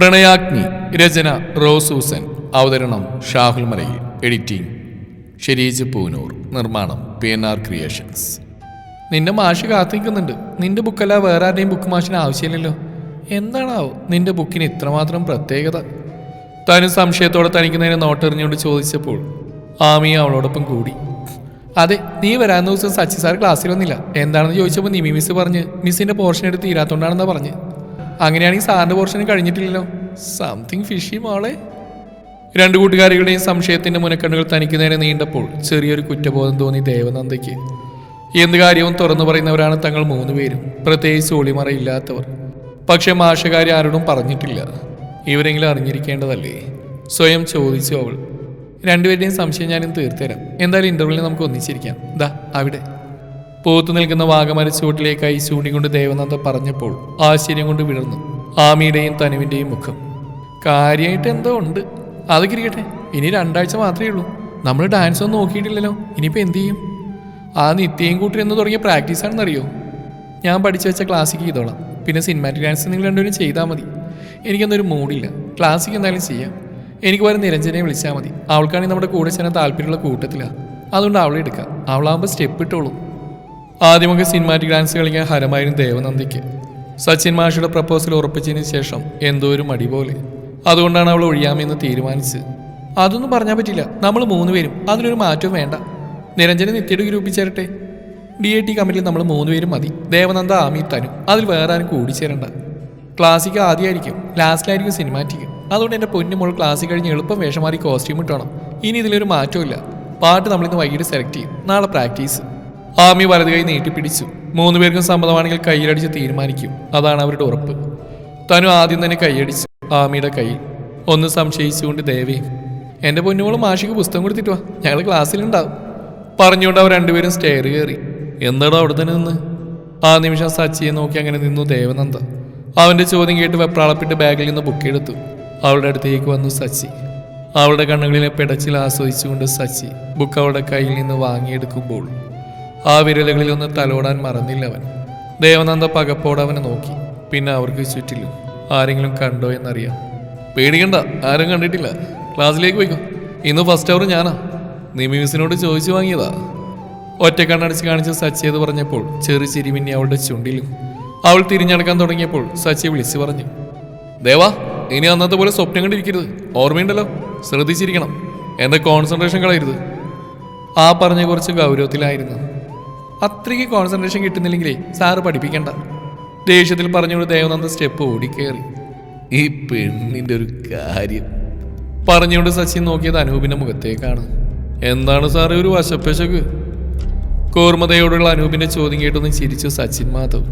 പ്രണയാഗ്നി രചന റോസൂസൻ അവതരണം ഷാഹുൽ മലയിൽ. എഡിറ്റിംഗ് ഷെരീജ് പൂനൂർ. നിർമ്മാണം P N R creations. നിന്റെ മാഷ് കാത്തിരിക്കുന്നുണ്ട്. നിന്റെ ബുക്കല്ല വേറെ ആരുടെയും ബുക്ക് മാഷിന് ആവശ്യമില്ലല്ലോ. എന്താണാവോ നിന്റെ ബുക്കിന് ഇത്രമാത്രം പ്രത്യേകത? താനും സംശയത്തോടെ തനിക്കുന്നതിനെ നോട്ടെറിഞ്ഞുകൊണ്ട് ചോദിച്ചപ്പോൾ ആമി അവളോടൊപ്പം കൂടി. അതെ നീ വരാൻ ദിവസം സച്ചി സാർ ക്ലാസ്സിൽ വന്നില്ല. എന്താണെന്ന് ചോദിച്ചപ്പോൾ നിമി മിസ് പറഞ്ഞ്. മിസ്സിന്റെ പോർഷൻ എടുത്ത് തീരാത്തോണ്ടാണെന്നാ പറഞ്ഞ്. അങ്ങനെയാണെങ്കിൽ സാറിന്റെ പോർഷനും കഴിഞ്ഞിട്ടില്ലല്ലോ. സംതിങ് ഫിഷി മോളെ. രണ്ടു കൂട്ടുകാരികളുടെയും സംശയത്തിന്റെ മുനക്കണ്ണുകൾ തനിക്ക് നേരെ നീണ്ടപ്പോൾ ചെറിയൊരു കുറ്റബോധം തോന്നി ദേവനന്ദയ്ക്ക്. എന്ത് കാര്യവും തുറന്നു പറയുന്നവരാണ് തങ്ങൾ മൂന്നുപേരും പ്രത്യേകിച്ച് ഒളിമറയില്ലാത്തവർ പക്ഷേ മാഷകാരി ആരോടും പറഞ്ഞിട്ടില്ല. ഇവരെങ്കിലും അറിഞ്ഞിരിക്കേണ്ടതല്ലേ? സ്വയം ചോദിച്ചു അവൾ. രണ്ടുപേരുടെയും സംശയം ഞാനും തീർത്തുതരാം. എന്തായാലും ഇന്റർവ്യൂവിൽ നമുക്ക് ഒന്നിച്ചിരിക്കാം. ദാ അവിടെ. പൂത്തു നിൽക്കുന്ന വാഗമരച്ചുവട്ടിലേക്കായി ചൂണ്ടിക്കൊണ്ട് ദേവനാഥ പറഞ്ഞപ്പോൾ ആശ്ചര്യം കൊണ്ട് വിടർന്നു. ആമിയുടെയും തനുവിന്റെയും മുഖം. കാര്യമായിട്ട് എന്തോ ഉണ്ട്. അത് കിരിക്കട്ടെ ഇനി രണ്ടാഴ്ച മാത്രമേ ഉള്ളൂ. നമ്മൾ ഡാൻസ് ഒന്നും നോക്കിയിട്ടില്ലല്ലോ. ഇനിയിപ്പോൾ എന്തു ചെയ്യും? ആ നിത്യയും കൂട്ടി എന്ന് തുടങ്ങിയ പ്രാക്ടീസ് ആണെന്നറിയോ? ഞാൻ പഠിച്ചു വെച്ച ക്ലാസ്സിക്ക് ചെയ്തോളാം പിന്നെ സിനിമാറ്റിക് ഡാൻസ് നിങ്ങൾ രണ്ടുപേരും ചെയ്താൽ മതി. എനിക്കൊന്നൊരു മൂഡില്ല ക്ലാസ്സിക്ക് എന്തായാലും ചെയ്യാം. എനിക്ക് വരെ നിരഞ്ജനെ വിളിച്ചാൽ മതി. അവൾക്കാണെങ്കിൽ നമ്മുടെ കൂടെ ചേരാൻ താല്പര്യമുള്ള കൂട്ടത്തിലാണ് അതുകൊണ്ട് അവളെ എടുക്കാം. അവളാകുമ്പോൾ സ്റ്റെപ്പ് ഇട്ടോളൂ. ആദ്യമൊക്കെ സിനിമാറ്റിക് ഡാൻസ് കളിക്കാൻ ഹരമായിരുന്നു ദേവനന്ദിക്ക്. സച്ചിൻ മാഷിയുടെ പ്രപ്പോസൽ ഉറപ്പിച്ചതിന് ശേഷം എന്തോ ഒരു മടി പോലെ. അതുകൊണ്ടാണ് അവൾ ഒഴിയാമെന്ന് തീരുമാനിച്ചത്. അതൊന്നും പറഞ്ഞാൽ പറ്റില്ല. നമ്മൾ മൂന്ന് പേരും. അതിനൊരു മാറ്റവും വേണ്ട. നിരഞ്ജന നിത്യയുടെ ഗ്രൂപ്പിൽ ചേരട്ടെ. ഡി ഐ ടി കമ്മിറ്റിയിൽ നമ്മൾ മൂന്ന് പേരും മതി. ദേവനന്ദ ആമി തനും. അതിൽ വേറെ ആരും കൂടിച്ചേരണ്ട ക്ലാസിക്ക് ആദ്യമായിരിക്കും. ലാസ്റ്റിലായിരിക്കും സിനിമാറ്റിക് അതുകൊണ്ട് എന്റെ പൊന്നുമോൾ ക്ലാസ് കഴിഞ്ഞ് എളുപ്പം വേഷം മാറി കോസ്റ്റ്യൂം ഇട്ടണം. ഇനി ഇതിലൊരു മാറ്റമില്ല പാട്ട് നമ്മളിന്ന് വൈകിട്ട് സെലക്ട് ചെയ്യും. നാളെ പ്രാക്ടീസ് ആമി വലത് കൈ നീട്ടിപ്പിടിച്ചു. മൂന്ന് പേർക്കും സമ്മതമാണെങ്കിൽ കൈയടിച്ച് തീരുമാനിക്കും. അതാണ് അവരുടെ ഉറപ്പ്. തനു ആദ്യം തന്നെ കൈയടിച്ചു ആമിയുടെ കൈ ഒന്ന് സംശയിച്ചുകൊണ്ട് ദേവേ എന്റെ പൊന്നുമോൾ മാഷിക്ക് പുസ്തകം കൊടുത്തിട്ട് വാ. ഞങ്ങൾ ക്ലാസ്സിലുണ്ടാവും. പറഞ്ഞുകൊണ്ട് അവർ രണ്ടുപേരും സ്റ്റെയർ കയറി. എന്താടോ അവിടെ തന്നെ നിന്ന്? ആ നിമിഷം സച്ചിയെ നോക്കി അങ്ങനെ നിന്നു ദേവനന്ദ. അവന്റെ ചോദ്യം കേട്ട് വെപ്രാളപ്പെട്ട് ബാഗിൽ നിന്ന് ബുക്ക് എടുത്തു. അവളുടെ അടുത്തേക്ക് വന്നു സച്ചി. അവളുടെ കണ്ണുകളിലെ പിടച്ചിൽ ആസ്വദിച്ചുകൊണ്ട് സച്ചി ബുക്ക് അവളുടെ കയ്യിൽ നിന്ന് വാങ്ങിയെടുക്കുമ്പോൾ ആ വിരലുകളിൽ ഒന്ന് തലോടാൻ മറന്നില്ല അവൻ. ദേവനന്ദ പകപ്പോടെ അവനെ നോക്കി. പിന്നെ അവർക്ക് ചുറ്റിലും ആരെങ്കിലും കണ്ടോ എന്നറിയാം. പേടിക്കണ്ട ആരും കണ്ടിട്ടില്ല. ക്ലാസ്സിലേക്ക് പോയിക്കോ. ഇന്ന് ഫസ്റ്റ് അവർ ഞാനാ. നിമി മിസ്സിനോട് ചോദിച്ചു വാങ്ങിയതാ. ഒറ്റ കാണിച്ച് സച്ചി എന്ന് പറഞ്ഞപ്പോൾ ചെറു ചിരിമിന്നി അവളുടെ ചുണ്ടിലും. അവൾ തിരിഞ്ഞടക്കാൻ തുടങ്ങിയപ്പോൾ സച്ചി വിളിച്ചു പറഞ്ഞു. ദേവാ ഇനി അന്നത്തെ പോലെ സ്വപ്നം കണ്ടിരിക്കരുത്. ഓർമ്മയുണ്ടല്ലോ? ശ്രദ്ധിച്ചിരിക്കണം. എന്റെ കോൺസെൻട്രേഷൻ കളയരുത്. ആ പറഞ്ഞ കുറച്ച് ഗൗരവത്തിലായിരുന്നു. അത്രയ്ക്ക് കോൺസെൻട്രേഷൻ കിട്ടുന്നില്ലെങ്കിലേ സാറ് പഠിപ്പിക്കണ്ട. ദേഷ്യത്തിൽ പറഞ്ഞുകൊണ്ട് ദേവനന്ദ സ്റ്റെപ്പ് ഓടിക്കേറി. ഈ പെണ്ണിന്റെ ഒരു കാര്യം. പറഞ്ഞുകൊണ്ട് സച്ചിൻ നോക്കിയത് അനൂപിന്റെ മുഖത്തേക്കാണ്. എന്താണ് സാറേ ഒരു വശപ്പശക്ക് കൂർമ്മതയോടുള്ള അനൂപിന്റെ ചോദ്യം കേട്ടൊന്ന് ചിരിച്ചു സച്ചിൻ മാധവ്.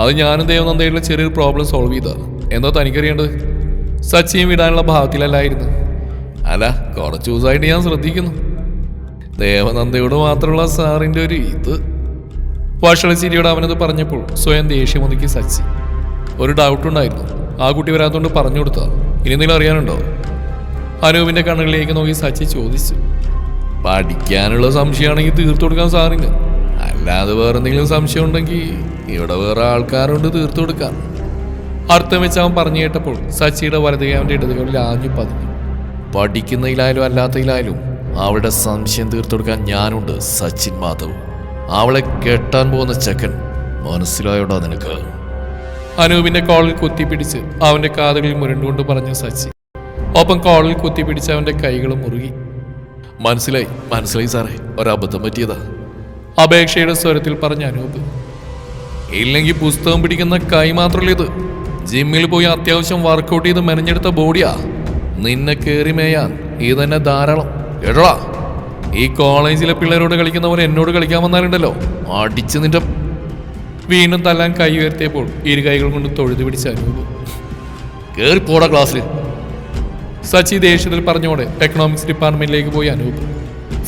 അത് ഞാനും ദേവനന്ദയുള്ള ചെറിയൊരു പ്രോബ്ലം സോൾവ് ചെയ്താ എന്താ തനിക്കറിയേണ്ടത്? സച്ചിൻ വിടാനുള്ള ഭാവത്തിലല്ലായിരുന്നു അല്ല കുറച്ച് ദിവസമായിട്ട് ഞാൻ ശ്രദ്ധിക്കുന്നു. ദേവനന്ദയോട് മാത്രമുള്ള സാറിന്റെ ഒരു ഇത്. വാഷളശ്ശേരിയോട് അവനത് പറഞ്ഞപ്പോൾ സ്വയം ദേഷ്യമൊതുക്കി സച്ചി. ഒരു ഡൗട്ട് ഉണ്ടായിരുന്നു ആ കുട്ടി വരാത്തോണ്ട് പറഞ്ഞു കൊടുത്താ ഇനി എന്തെങ്കിലും അറിയാനുണ്ടോ? അനൂപിന്റെ കണ്ണുകളിലേക്ക് നോക്കി സച്ചി ചോദിച്ചു. പഠിക്കാനുള്ള സംശയമാണെങ്കിൽ തീർത്തു കൊടുക്കാൻ സാറിന്. അല്ലാതെ വേറെ എന്തെങ്കിലും സംശയം ഉണ്ടെങ്കിൽ ഇവിടെ വേറെ ആൾക്കാരുണ്ട് തീർത്തു കൊടുക്കാൻ അർത്ഥം വെച്ച് അവൻ പറഞ്ഞു കേട്ടപ്പോൾ സച്ചിയുടെ വലതുകൈ അവന്റെ ഇടതുകളിൽ ആഞ്ഞു പതിഞ്ഞു. പഠിക്കുന്നതിലായാലും അല്ലാത്തതിലായാലും അവളുടെ സംശയം തീർത്തു കൊടുക്കാൻ ഞാനുണ്ട് സച്ചിൻ മാധവ്. അവളെ കെട്ടാൻ പോകുന്ന ചെക്കൻ മനസ്സിലായോടാ നിനക്ക്? അനൂപിന്റെ കോളിൽ കുത്തിപ്പിടിച്ച് അവന്റെ കാതുകളിൽ മുരണ്ടുകൊണ്ട് പറഞ്ഞു സച്ചി ഒപ്പം കോളിൽ കുത്തിപ്പിടിച്ച് അവന്റെ കൈകളും മുറുകി. മനസ്സിലായി മനസ്സിലായി സാറേ. ഒരബദ്ധം പറ്റിയതാ. അപേക്ഷയുടെ സ്വരത്തിൽ പറഞ്ഞ അനൂപ് ഇല്ലെങ്കിൽ പുസ്തകം പിടിക്കുന്ന കൈ മാത്രമല്ലേ ഇത്? ജിമ്മിൽ പോയി അത്യാവശ്യം വർക്കൗട്ട് ചെയ്ത് മെനഞ്ഞെടുത്ത ബോഡിയാ. നിന്നെ കയറി മേയാൻ ഇത് തന്നെ ധാരാളം. എടാ ഈ കോളേജിലെ പിള്ളേരോട് കളിക്കുന്നവർ എന്നോട് കളിക്കാൻ വന്നാലുണ്ടല്ലോ. അടിച്ച് നിന്റെ വീണ്ടും തല്ലാൻ കൈ ഉയർത്തിയപ്പോൾ ഇരു കൈകൾ കൊണ്ട് തൊഴുതു പിടിച്ച അനൂപ്. കേറി പോടാ ക്ലാസ്സിൽ സച്ചി ദേഷ്യത്തിൽ പറഞ്ഞോടെ എക്കണോമിക്സ് ഡിപ്പാർട്ട്മെന്റിലേക്ക് പോയി അനൂപ്.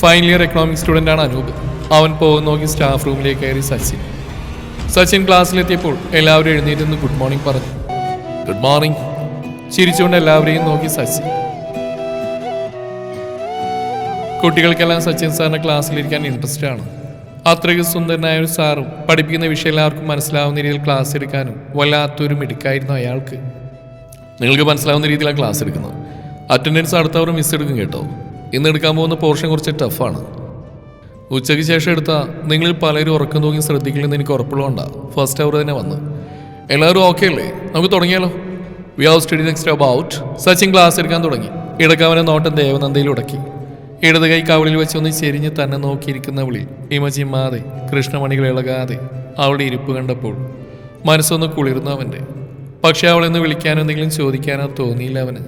ഫൈനൽ ഇയർ എക്കണോമിക്സ് ആണ് അനൂപ്. അവൻ പോകുന്ന നോക്കി സ്റ്റാഫ് റൂമിലേക്ക് കയറി സച്ചിൻ സച്ചിൻ ക്ലാസ്സിലെത്തിയപ്പോൾ എല്ലാവരും എഴുന്നേറ്റ് ഗുഡ് മോർണിംഗ് പറഞ്ഞു. ഗുഡ് മോർണിംഗ് ചിരിച്ചുകൊണ്ട് എല്ലാവരെയും നോക്കി സച്ചിൻ കുട്ടികൾക്കെല്ലാം സച്ചിൻ സാറിന്റെ ക്ലാസ്സിലിരിക്കാൻ ഇൻട്രസ്റ്റ് ആണ്. അത്രയ്ക്ക് സുന്ദരനായ ഒരു സാറും പഠിപ്പിക്കുന്ന വിഷയം എല്ലാവർക്കും മനസ്സിലാവുന്ന രീതിയിൽ ക്ലാസ് എടുക്കാനും വല്ലാത്തൊരു മിടുക്കായിരുന്നു അയാൾക്ക്. നിങ്ങൾക്ക് മനസ്സിലാവുന്ന രീതിയിലാണ് ക്ലാസ് എടുക്കുന്നത്. അറ്റൻഡൻസ് അടുത്തവർ മിസ് എടുക്കും കേട്ടോ. ഇന്ന് എടുക്കാൻ പോകുന്ന പോർഷൻ കുറച്ച് ടഫാണ് ഉച്ചയ്ക്ക് ശേഷം എടുത്താൽ നിങ്ങളിൽ പലരും ഉറക്കം തൂങ്ങി ശ്രദ്ധിക്കില്ലെന്ന് എനിക്ക് ഉറപ്പുള്ളതുകൊണ്ടാണ് ഫസ്റ്റ് അവർ തന്നെ വന്ന്. എല്ലാവരും ഓക്കെ അല്ലേ? നമുക്ക് തുടങ്ങിയാലോ? We have study next about Sachin class എടുക്കാൻ തുടങ്ങി. ഇടക്കവനെ നോട്ടം ദേവനന്ദയിൽ ഉടക്കി. ഇടത് കൈ കവളിൽ വെച്ചൊന്ന് ചെരിഞ്ഞ് തന്നെ നോക്കിയിരിക്കുന്നവളിൽ ഇമജി മാറി കൃഷ്ണമണികൾ ഇളകാതെ അവളുടെ ഇരിപ്പ് കണ്ടപ്പോൾ മനസ്സൊന്ന് കുളിർന്നു അവന്റെ. പക്ഷെ അവളെന്ന് വിളിക്കാനോ എന്തെങ്കിലും ചോദിക്കാനോ തോന്നിയില്ല അവന്.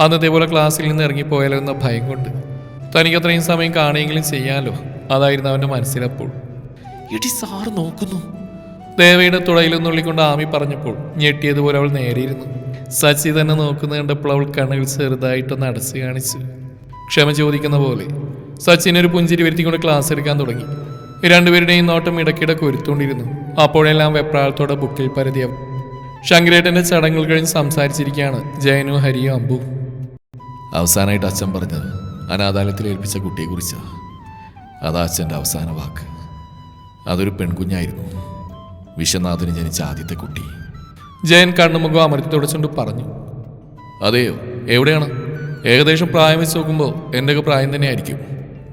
അന്നതേപോലെ ക്ലാസ്സിൽ നിന്ന് ഇറങ്ങിപ്പോയാലോ എന്ന ഭയം കൊണ്ട്. തനിക്ക് അത്രയും സമയം കാണുകയെങ്കിലും ചെയ്യാലോ? അതായിരുന്നു അവന്റെ മനസ്സിലപ്പോൾ. ഇടി സാറ് നോക്കുന്നു. ദേവയുടെ തുടയിലൊന്നുള്ളിക്കൊണ്ട് ആമി പറഞ്ഞപ്പോൾ ഞെട്ടിയതുപോലെ അവൾ നേരെയിരുന്നു. സച്ചി തന്നെ നോക്കുന്ന കണ്ടപ്പോൾ അവൾ കണ്ണുകൾ ചെറുതായിട്ടൊന്ന് അടച്ചു കാണിച്ചു ക്ഷമ ചോദിക്കുന്ന പോലെ സച്ചിൻ ഒരു പുഞ്ചിരി വരുത്തിക്കൊണ്ട് ക്ലാസ് എടുക്കാൻ തുടങ്ങി. രണ്ടുപേരുടെയും നോട്ടം ഇടയ്ക്കിടെ കൊരുത്തോണ്ടിരുന്നു അപ്പോഴെല്ലാം വെപ്രാളത്തോടെ ബുക്കിൽ പരതിയാവും ശങ്കരേട്ടന്റെ ചടങ്ങുകൾ കഴിഞ്ഞ് സംസാരിച്ചിരിക്കുകയാണ് ജയനു ഹരിയും അമ്പു. അവസാനമായിട്ട് അച്ഛൻ പറഞ്ഞത് അനാഥാലയത്തിൽ ഏൽപ്പിച്ച കുട്ടിയെക്കുറിച്ചാണ് അതാ അച്ഛന്റെ അവസാന വാക്ക്. അതൊരു പെൺകുഞ്ഞായിരുന്നു. വിശ്വനാഥന് ജനിച്ച ആദ്യത്തെ കുട്ടി. ജയൻ കണ്ണുമുഖം അമർത്തി തുടച്ചുകൊണ്ട് പറഞ്ഞു. അതെയോ? എവിടെയാണ്? ഏകദേശം പ്രായം വെച്ച് നോക്കുമ്പോൾ എന്റെയൊക്കെ പ്രായം തന്നെയായിരിക്കും.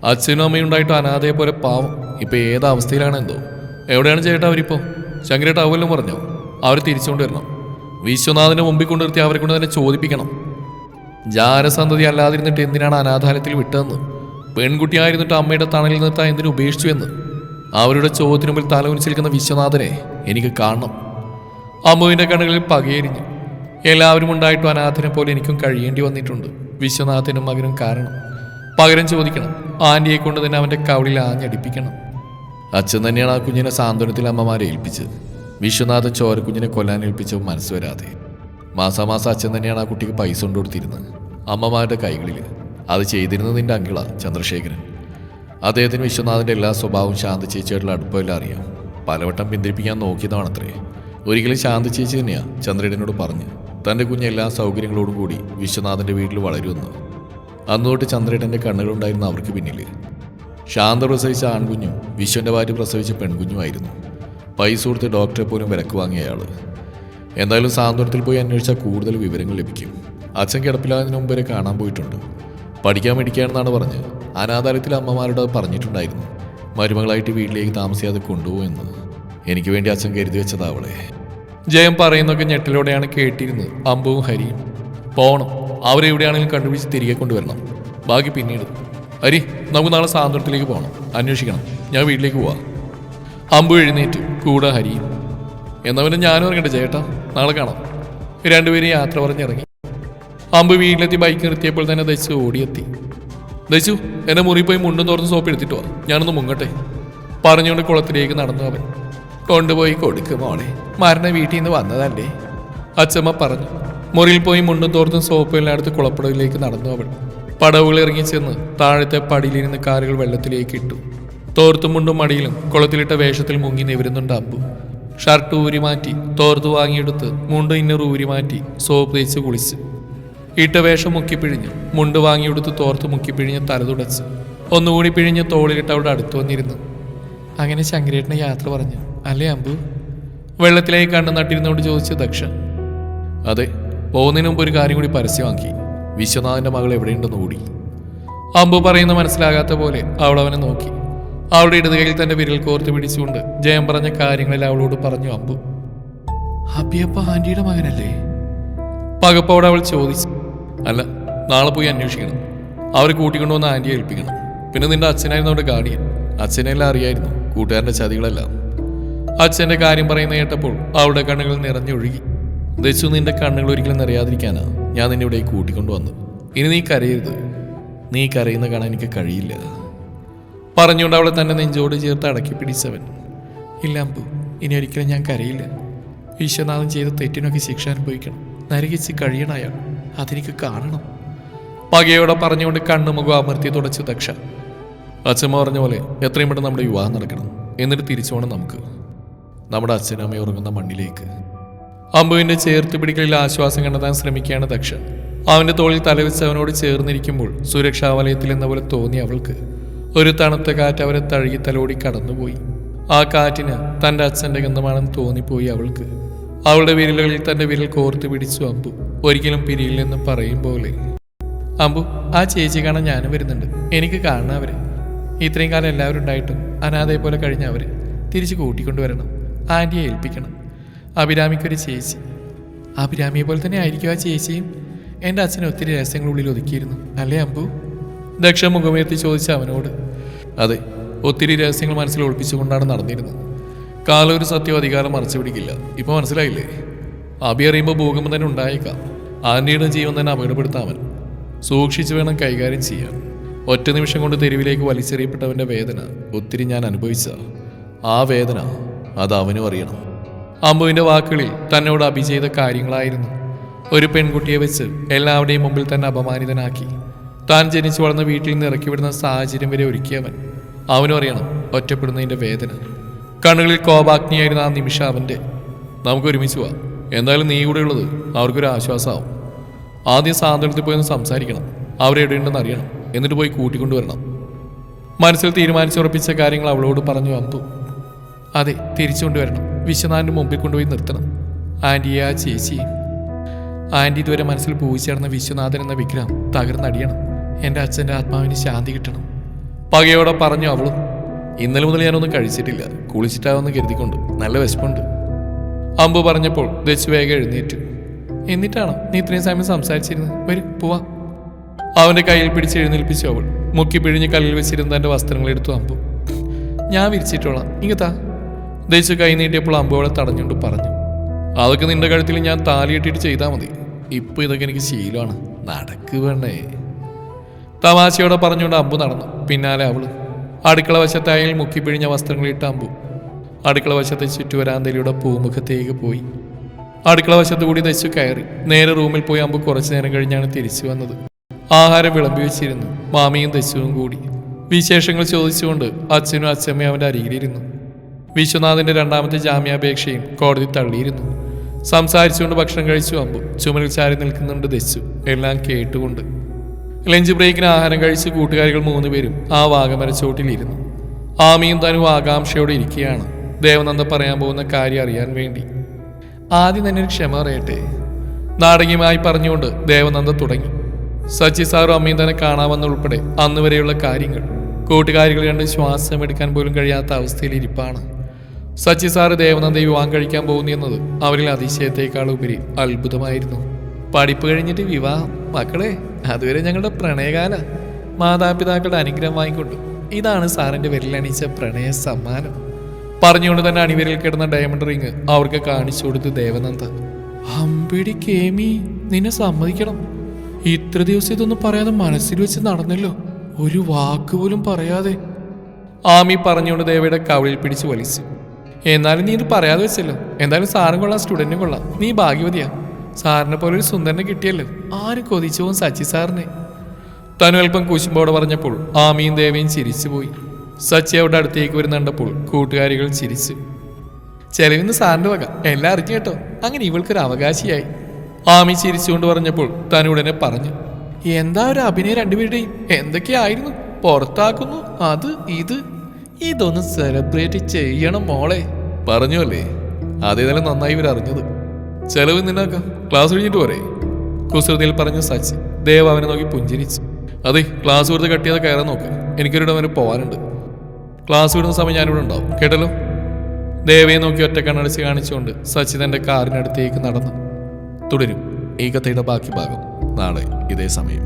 അച്ഛനും അമ്മയും ഉണ്ടായിട്ട് അനാഥയെ പോലെ പാവം. ഇപ്പം ഏത് അവസ്ഥയിലാണ് എന്തോ? എവിടെയാണ് ചേട്ടാ അവരിപ്പോൾ ശങ്കരേട്ട അവലും പറഞ്ഞോ? അവർ തിരിച്ചുകൊണ്ട് വരണം. വിശ്വനാഥന്റെ മുമ്പിൽ കൊണ്ടുവരുത്തി അവരെ കൊണ്ട് തന്നെ ചോദിപ്പിക്കണം. ജാരസന്തതി അല്ലാതിരുന്നിട്ട് എന്തിനാണ് അനാഥാലയത്തിൽ വിട്ടതെന്ന്? പെൺകുട്ടിയായിരുന്നിട്ട് അമ്മയുടെ തണലിൽ നിർത്താൻ എന്തിനു ഉപേക്ഷിച്ചു എന്ന്? അവരുടെ ചോദ്യത്തിന് മുമ്പിൽ തലകുനിച്ചിരിക്കുന്ന വിശ്വനാഥനെ എനിക്ക് കാണണം. അമ്മുവിന്റെ കണ്ണുകളിൽ പകയരിഞ്ഞു. എല്ലാവരും ഉണ്ടായിട്ടും അനാഥനെ പോലെ എനിക്കും കഴിയേണ്ടി വന്നിട്ടുണ്ട്. വിശ്വനാഥനും മകനും കാരണം. പകരം ചോദിക്കണം. ആന്റിയെ കൊണ്ട് തന്നെ അവന്റെ കവളിൽ ആഞ്ഞടിപ്പിക്കണം. അച്ഛൻ തന്നെയാണ് ആ കുഞ്ഞിനെ സാന്ത്വനത്തിൽ അമ്മമാരെ ഏൽപ്പിച്ചത്. വിശ്വനാഥൻ ചോരക്കുഞ്ഞിനെ കൊല്ലാൻ ഏൽപ്പിച്ച മനസ്സ് വരാതെ. മാസാമാസം അച്ഛൻ തന്നെയാണ് ആ കുട്ടിക്ക് പൈസ കൊണ്ടു കൊടുത്തിരുന്നത്. അമ്മമാരുടെ കൈകളിൽ അത് ചെയ്തിരുന്നത് നിന്റെ അങ്കിള ചന്ദ്രശേഖരൻ. അദ്ദേഹത്തിന് വിശ്വനാഥന്റെ എല്ലാ സ്വഭാവവും ശാന്ത ചേച്ചിയായിട്ടുള്ള അടുപ്പമെല്ലാം അറിയാം. പലവട്ടം പിന്തിരിപ്പിക്കാൻ നോക്കിയതാണത്രേ. ഒരിക്കലും ശാന്ത ചേച്ചി തന്നെയാണ് ചന്ദ്രേടനോട് പറഞ്ഞു. തന്റെ കുഞ്ഞ് എല്ലാ സൗകര്യങ്ങളോടും കൂടി വിശ്വനാഥന്റെ വീട്ടിൽ വളരുമെന്ന് അന്ന് തൊട്ട് ചന്ദ്രേട്ടന്റെ കണ്ണുകളുണ്ടായിരുന്ന അവർക്ക് പിന്നിൽ ശാന്ത പ്രസവിച്ച ആൺകുഞ്ഞും വിശ്വന്റെ ഭാര്യ പ്രസവിച്ച പെൺകുഞ്ഞുമായിരുന്നു. പൈസ കൊടുത്ത് ഡോക്ടറെ പോലും വിലക്ക് വാങ്ങിയ അയാൾ എന്തായാലും സാന്ത്വനത്തിൽ പോയി അന്വേഷിച്ചാൽ കൂടുതൽ വിവരങ്ങൾ ലഭിക്കും. അച്ഛൻ കിടപ്പിലാകുന്നതിന് മുമ്പ് വരെ കാണാൻ പോയിട്ടുണ്ട്. പഠിക്കാൻ മേടിക്കുകയാണെന്നാണ് പറഞ്ഞ് അനാഥാലയത്തിൽ അമ്മമാരോട് പറഞ്ഞിട്ടുണ്ടായിരുന്നു. മരുമകളായിട്ട് വീട്ടിലേക്ക് താമസിയാതെ കൊണ്ടുപോകുമെന്ന്. എനിക്ക് വേണ്ടി അച്ഛൻ കരുതി വെച്ചതാ അവളെ. ജയം പറയുന്നൊക്കെ ഞെട്ടലോടെയാണ് കേട്ടിരുന്നത്. അമ്പുവും ഹരിയും. പോകണം അവരെവിടെയാണെങ്കിലും കണ്ടുപിടിച്ച് തിരികെ കൊണ്ടുവരണം. ബാക്കി പിന്നീട്. ഹരി നമുക്ക് നാളെ സാന്ത്വനത്തിലേക്ക് പോകണം അന്വേഷിക്കണം. ഞാൻ വീട്ടിലേക്ക് പോവാം. അമ്പു എഴുന്നേറ്റ്. കൂടെ ഹരിയും. എന്നാ പിന്നെ ഞാനും ഇറങ്ങട്ടെ ചേട്ടാ നാളെ കാണാം. രണ്ടുപേരും യാത്ര പറഞ്ഞിറങ്ങി. അമ്പ് വീട്ടിലെത്തി ബൈക്ക് നിർത്തിയപ്പോൾ തന്നെ ദശു ഓടിയെത്തി. ദശു എന്നെ മുറി പോയി മുണ്ടും തുറന്ന് സോപ്പ് എടുത്തിട്ട് വാ. ഞാനൊന്ന് മുങ്ങട്ടെ. പറഞ്ഞുകൊണ്ട് കുളത്തിലേക്ക് നടന്നു അവൻ. കൊണ്ടുപോയി കൊടുക്ക് മോളെ. മരണ വീട്ടിൽ നിന്ന് വന്നതല്ലേ. അച്ചമ്മ പറഞ്ഞു മുറിയിൽ പോയി മുണ്ടും തോർത്തും സോപ്പ് എല്ലാം എടുത്ത് കുളപ്പടവിലേക്ക് നടന്നു അവൾ. പടവുകൾ ഇറങ്ങി ചെന്ന് താഴത്തെ പടിയിലിരുന്ന് കാറുകൾ വെള്ളത്തിലേക്ക് ഇട്ടു. തോർത്തും മുണ്ടും മടിയിലും കുളത്തിലിട്ട വേഷത്തിൽ മുങ്ങി നിവരുന്നുണ്ട് അമ്പു ഷർട്ട് ഊരി മാറ്റി തോർത്ത് വാങ്ങിയെടുത്ത് മുണ്ട് ഇന്നർ ഊരി മാറ്റി സോപ്പ് തേച്ച് കുളിച്ച്. ഇട്ട വേഷം മുക്കിപ്പിഴിഞ്ഞ് മുണ്ട് വാങ്ങിയെടുത്ത് തോർത്ത് മുക്കിപ്പിഴിഞ്ഞ് തല തുടച്ച്. ഒന്നുകൂടി പിഴിഞ്ഞ് തോളിലിട്ട് അവിടെ അടുത്ത് വന്നിരുന്നു. അങ്ങനെ ശങ്കരേട്ടനെ യാത്ര പറഞ്ഞു. അല്ലേ അമ്പു? വെള്ളത്തിലേക്ക് കണ്ട് നട്ടിരുന്നോട് ചോദിച്ചു ദക്ഷൻ. അതെ പോകുന്നതിന് മുമ്പ് ഒരു കാര്യം കൂടി പരസ്യമാക്കി. വിശ്വനാഥന്റെ മകൾ എവിടെയുണ്ടെന്ന് ഓടി അമ്പു പറയുന്ന മനസ്സിലാകാത്ത പോലെ അവൾ അവനെ നോക്കി. അവളുടെ ഇടത് കയ്യിൽ തന്റെ വിരൽ കോർത്ത് പിടിച്ചുകൊണ്ട് ജയം പറഞ്ഞ കാര്യങ്ങളിൽ അവളോട് പറഞ്ഞു അമ്പു അബിയപ്പ ആന്റിയുടെ മകനല്ലേ? പകപ്പോടെ അവൾ ചോദിച്ചു അല്ല നാളെ പോയി അന്വേഷിക്കണം. അവരെ കൂട്ടിക്കൊണ്ടുവന്ന് ആന്റിയെ ഏൽപ്പിക്കണം. പിന്നെ നിന്റെ അച്ഛനായിരുന്നു അവിടെ ഗാർഡിയൻ അച്ഛനെല്ലാം അറിയായിരുന്നു. കൂട്ടുകാരന്റെ ചതികളെല്ലാം. അച്ഛന്റെ കാര്യം പറയുന്ന കേട്ടപ്പോൾ അവളുടെ കണ്ണുകൾ നിറഞ്ഞൊഴുകി. ദശു നിന്റെ കണ്ണുകൾ ഒരിക്കലും നിറയാതിരിക്കാനാ. ഞാൻ നിന്നെ ഇവിടെ കൂട്ടിക്കൊണ്ടുവന്നു ഇനി നീ കരയരുത്. നീ കരയുന്ന കാണാൻ എനിക്ക് കഴിയില്ല. പറഞ്ഞുകൊണ്ട് അവളെ തന്നെ നെഞ്ചോട് ചേർത്ത് അടക്കി പിടിച്ചവൻ. ഇല്ല അമ്പു ഇനി ഒരിക്കലും ഞാൻ കരയില്ല. വിശ്വനാഥൻ ചെയ്ത തെറ്റിനൊക്കെ ശിക്ഷ അനുഭവിക്കണം. നരകിച്ച് കഴിയണ അയാൾ. അതെനിക്ക് കാണണം. പകയോടെ പറഞ്ഞുകൊണ്ട് കണ്ണുമുഖം അമർത്തി തുടച്ച് ദക്ഷ. അച്ഛമ്മ പറഞ്ഞ പോലെ എത്രയും പെട്ടെന്ന് നമ്മുടെ വിവാഹം നടക്കണം. എന്നിട്ട് തിരിച്ചു പോകണം നമുക്ക്. നമ്മുടെ അച്ഛനമ്മ ഉറങ്ങുന്ന മണ്ണിലേക്ക്. അമ്പുവിന്റെ ചേർത്ത് പിടിക്കലിൽ ആശ്വാസം കണ്ടെത്താൻ ശ്രമിക്കുകയാണ് ദക്ഷൻ. അവന്റെ തോളിൽ തലവെച്ച് അവനോട് ചേർന്നിരിക്കുമ്പോൾ സുരക്ഷാ വലയത്തിൽ എന്ന പോലെ തോന്നി അവൾക്ക്. ഒരു തണുത്ത കാറ്റ് അവരെ തഴുകി തലോടി കടന്നുപോയി. ആ കാറ്റിന് തന്റെ അച്ഛന്റെ ഗന്ധമാണെന്ന് തോന്നിപ്പോയി അവൾക്ക്. അവളുടെ വിരലുകളിൽ തന്റെ വിരൽ കോർത്ത് പിടിച്ചു അമ്പു. ഒരിക്കലും പിരിയില്ലെന്ന് പറയും പോലെ. അമ്പു ആ ചേച്ചി കാണാൻ ഞാനും വരുന്നുണ്ട്. എനിക്ക് കാണണം അവരെ. ഇത്രയും കാലം എല്ലാവരും ഉണ്ടായിട്ടും അനാഥയെ പോലെ കഴിഞ്ഞ അവരെ. തിരിച്ചു കൂട്ടിക്കൊണ്ടുവരണം. ആന്റിയെ ഏൽപ്പിക്കണം. അഭിരാമിക്കൊരു ചേച്ചി. അഭിരാമിയെ പോലെ തന്നെ ആയിരിക്കും ആ ചേച്ചിയും. എന്റെ അച്ഛൻ ഒത്തിരി രഹസ്യങ്ങളുള്ളിൽ ഒതുക്കിയിരുന്നു. അല്ലേ അമ്പു? ദക്ഷ മുഖമുയർത്തി ചോദിച്ച അവനോട്. അതെ ഒത്തിരി രഹസ്യങ്ങൾ മനസ്സിൽ ഒളിപ്പിച്ചുകൊണ്ടാണ് നടന്നിരുന്നത്. കാലം ഒരു സത്യം അധികാരം മറച്ചു പിടിക്കില്ല. ഇപ്പൊ മനസ്സിലായില്ലേ? അഭി അറിയുമ്പോൾ ഭൂകമ്പം തന്നെ ഉണ്ടായേക്കാം. ആന്റിയുടെ ജീവൻ തന്നെ അപകടപ്പെടുത്താമൻ സൂക്ഷിച്ചു വേണം കൈകാര്യം ചെയ്യാൻ. ഒറ്റ നിമിഷം കൊണ്ട് തെരുവിലേക്ക് വലിച്ചെറിയപ്പെട്ടവന്റെ വേദന ഒത്തിരി ഞാൻ അനുഭവിച്ച ആ വേദന അത് അവനും അറിയണം. അമ്പുവിന്റെ വാക്കുകളിൽ തന്നോട് അഭി ചെയ്ത കാര്യങ്ങളായിരുന്നു. ഒരു പെൺകുട്ടിയെ വെച്ച് എല്ലാവരുടെയും മുമ്പിൽ തന്നെ അപമാനിതനാക്കി. താൻ ജനിച്ചു വളർന്ന വീട്ടിൽ നിന്ന് ഇറക്കി വിടുന്ന സാഹചര്യം വരെ ഒരുക്കിയവൻ അവനും അറിയണം ഒറ്റപ്പെടുന്നതിന്റെ വേദന. കണ്ണുകളിൽ കോപാഗ്നിയായിരുന്ന ആ നിമിഷം അവന്റെ നമുക്ക് ഒരുമിച്ച് പോവാം. എന്തായാലും നീ കൂടെ ഉള്ളത് അവർക്കൊരു ആശ്വാസമാവും. ആദ്യം സാന്ത്വനത്തിൽ പോയി ഒന്ന് സംസാരിക്കണം. അവരെവിടെയുണ്ടെന്ന് അറിയണം. എന്നിട്ട് പോയി കൂട്ടിക്കൊണ്ടുവരണം. മനസ്സിൽ തീരുമാനിച്ചുറപ്പിച്ച കാര്യങ്ങൾ അവളോട് പറഞ്ഞു അമ്പു. അതെ തിരിച്ചു കൊണ്ടുവരണം. വിശ്വനാഥിന്റെ മുമ്പിൽ കൊണ്ടുപോയി നിർത്തണം. ആന്റിയെ ആ ചേച്ചിയും ആന്റി ഇതുവരെ മനസ്സിൽ പൂച്ചേർന്ന വിശ്വനാഥൻ എന്ന വിഗ്രഹം തകർന്നടിയണം എന്റെ അച്ഛന്റെ ആത്മാവിന് ശാന്തി കിട്ടണം. പകയോടെ പറഞ്ഞു അവളും ഇന്നലെ മുതൽ ഞാനൊന്നും കഴിച്ചിട്ടില്ല. കുളിച്ചിട്ടാവെന്ന് കരുതിക്കൊണ്ട് നല്ല വിശപ്പുണ്ട്. അമ്പു പറഞ്ഞപ്പോൾ ദച്ചു വേഗം എഴുന്നേറ്റു. എന്നിട്ടാണോ? നീ ഇത്രയും സമയം സംസാരിച്ചിരുന്നത് വരും പോവാ. അവന്റെ കയ്യിൽ പിടിച്ച് എഴുന്നേൽപ്പിച്ചു അവൾ. മുക്കി പിഴിഞ്ഞ് കല്ലിൽ വെച്ചിരുന്ന തന്റെ വസ്ത്രങ്ങൾ എടുത്തു അമ്പു. ഞാൻ വിരിച്ചിട്ടോളാം. ഇങ്ങത്താ ദച്ചു കൈ നീട്ടിയപ്പോൾ അവളെ തടഞ്ഞുകൊണ്ട് പറഞ്ഞു അതൊക്കെ നിന്റെ കഴുത്തിൽ ഞാൻ താലിയിട്ടിട്ട് ചെയ്താൽ മതി. ഇപ്പൊ ഇതൊക്കെ എനിക്ക് ശീലമാണ്. നടക്ക് വേണ്ടേ തമാശയോടെ പറഞ്ഞുകൊണ്ട് അമ്പു നടന്നു. പിന്നാലെ അവൾ. അടുക്കള വശത്തെ അയൽ മുക്കി പിഴിഞ്ഞ വസ്ത്രങ്ങളിട്ട അമ്പു. അടുക്കള വശത്തെ ചുറ്റുവരാന്തയിലൂടെ പൂമുഖത്തേക്ക് പോയി. അടുക്കള വശത്ത് കൂടി ദശു കയറി. നേരെ റൂമിൽ പോയി അമ്പു കുറച്ചു നേരം കഴിഞ്ഞാണ് തിരിച്ചു വന്നത്. ആഹാരം വിളമ്പി വെച്ചിരുന്നു. മാമിയും ദശുവും കൂടി. വിശേഷങ്ങൾ ചോദിച്ചുകൊണ്ട് അച്ഛനും അച്ഛമ്മയും അവന്റെ അരികിലിരുന്നു. വിശ്വനാഥിന്റെ രണ്ടാമത്തെ ജാമ്യാപേക്ഷയും കോടതി തള്ളിയിരുന്നു. സംസാരിച്ചുകൊണ്ട് ഭക്ഷണം കഴിച്ചു അമ്പു. ചുമരിൽ ചാരി നിൽക്കുന്നുണ്ട് ദശു എല്ലാം കേട്ടുകൊണ്ട്. ലഞ്ച് ബ്രേക്കിന് ആഹാരം കഴിച്ച് കൂട്ടുകാരികൾ മൂന്നുപേരും ആ വാഗമരച്ചോട്ടിലിരുന്നു ആമിയും തനും ആകാംക്ഷയോടെ ഇരിക്കുകയാണ്. ദേവനന്ദ പറയാൻ പോകുന്ന കാര്യം അറിയാൻ വേണ്ടി. ആദ്യം തന്നെ ഒരു ക്ഷമ അറിയട്ടെ നാടകീയമായി പറഞ്ഞുകൊണ്ട് ദേവനന്ദ തുടങ്ങി. സച്ചി സാറും അമ്മയും തന്നെ കാണാമെന്നുൾപ്പെടെ അന്ന് വരെയുള്ള കാര്യങ്ങൾ. കൂട്ടുകാരികൾ കണ്ട് ശ്വാസം എടുക്കാൻ പോലും കഴിയാത്ത അവസ്ഥയിൽ ഇരിപ്പാണ്. സച്ചി സാറ് ദേവനന്ദയെ വിവാഹം കഴിക്കാൻ പോകുന്നു എന്നത് അവരിൽ അതിശയത്തേക്കാൾ ഉപരി അത്ഭുതമായിരുന്നു. പഠിപ്പ് കഴിഞ്ഞിട്ട് വിവാഹം. മക്കളെ അതുവരെ ഞങ്ങളുടെ പ്രണയകാല. മാതാപിതാക്കളുടെ അനുഗ്രഹം വാങ്ങിക്കൊണ്ടു. ഇതാണ് സാറിന്റെ വിരലണിച്ച പ്രണയ സമ്മാനം. പറഞ്ഞുകൊണ്ട് തന്നെ അണിവിരൽ കിടന്ന ഡയമണ്ട് റിങ് അവർക്ക് കാണിച്ചു കൊടുത്ത് ദേവനന്ദ അമ്പിടി കേമി നിന്നെ സമ്മതിക്കണം. ഇത്ര ദിവസം ഇതൊന്നും പറയാതെ മനസ്സിൽ വെച്ച് നടന്നല്ലോ. ഒരു വാക്ക് പോലും പറയാതെ. ആമി പറഞ്ഞുകൊണ്ട് ദേവയുടെ കവിളിൽ പിടിച്ച് വലിച്ചു. എന്നാലും നീ ഇത് പറയാതെ വെച്ചല്ലോ. എന്തായാലും സാറും കൊള്ളാം സ്റ്റുഡന്റും കൊള്ളാം. നീ ഭാഗ്യവതിയാ. സാറിനെ പോലെ ഒരു സുന്ദരനെ കിട്ടിയല്ലോ? ആര് കൊതിച്ചു പോകും സച്ചി സാറിനെ? തനു അല്പം കുശുമ്പോടെ പറഞ്ഞപ്പോൾ ആമിയും ദേവയും ചിരിച്ചുപോയി സച്ചി അവിടെ അടുത്തേക്ക് വരുന്നുണ്ടപ്പോൾ കൂട്ടുകാരികൾ ചിരിച്ചു. ചെലവിന്ന് സാറിന്റെ വക. എല്ലാം അറിഞ്ഞു കേട്ടോ. അങ്ങനെ ഇവൾക്കൊരു അവകാശിയായി. ആമി ചിരിച്ചുകൊണ്ട് പറഞ്ഞപ്പോൾ തനു ഉടനെ പറഞ്ഞു എന്താ ഒരു അഭിനയം രണ്ടുപേരുടെയും? എന്തൊക്കെയായിരുന്നു? പുറത്താക്കുന്നു. അത് ഇത് ഇതൊന്ന് സെലിബ്രേറ്റ് ചെയ്യണം മോളെ. പറഞ്ഞു അല്ലേ അതേതായാലും നന്നായി ഇവർ അറിഞ്ഞത്. ചെലവ് നിന്നാക്കാം ക്ലാസ് കഴിഞ്ഞിട്ട് പോരെ. കുസൃതിയിൽ പറഞ്ഞു സച്ചി ദേവ് അവനെ നോക്കി പുഞ്ചിരിച്ചു. അതെ ക്ലാസ് കൊടുത്ത് കട്ടിയത് കയറാൻ നോക്ക്. എനിക്കൊരിടം വരെ പോകാനുണ്ട് ക്ലാസ് വിടുന്ന സമയം ഞാനിവിടെ ഉണ്ടാവും. കേട്ടല്ലോ? ദേവയെ നോക്കി ഒറ്റ കണ്ണടച്ച് കാണിച്ചുകൊണ്ട് സച്ചി തന്റെ കാറിനടുത്തേക്ക് നടന്നു. തുടരും. ഈ കഥയുടെ ബാക്കി ഭാഗം. നാളെ ഇതേ സമയം.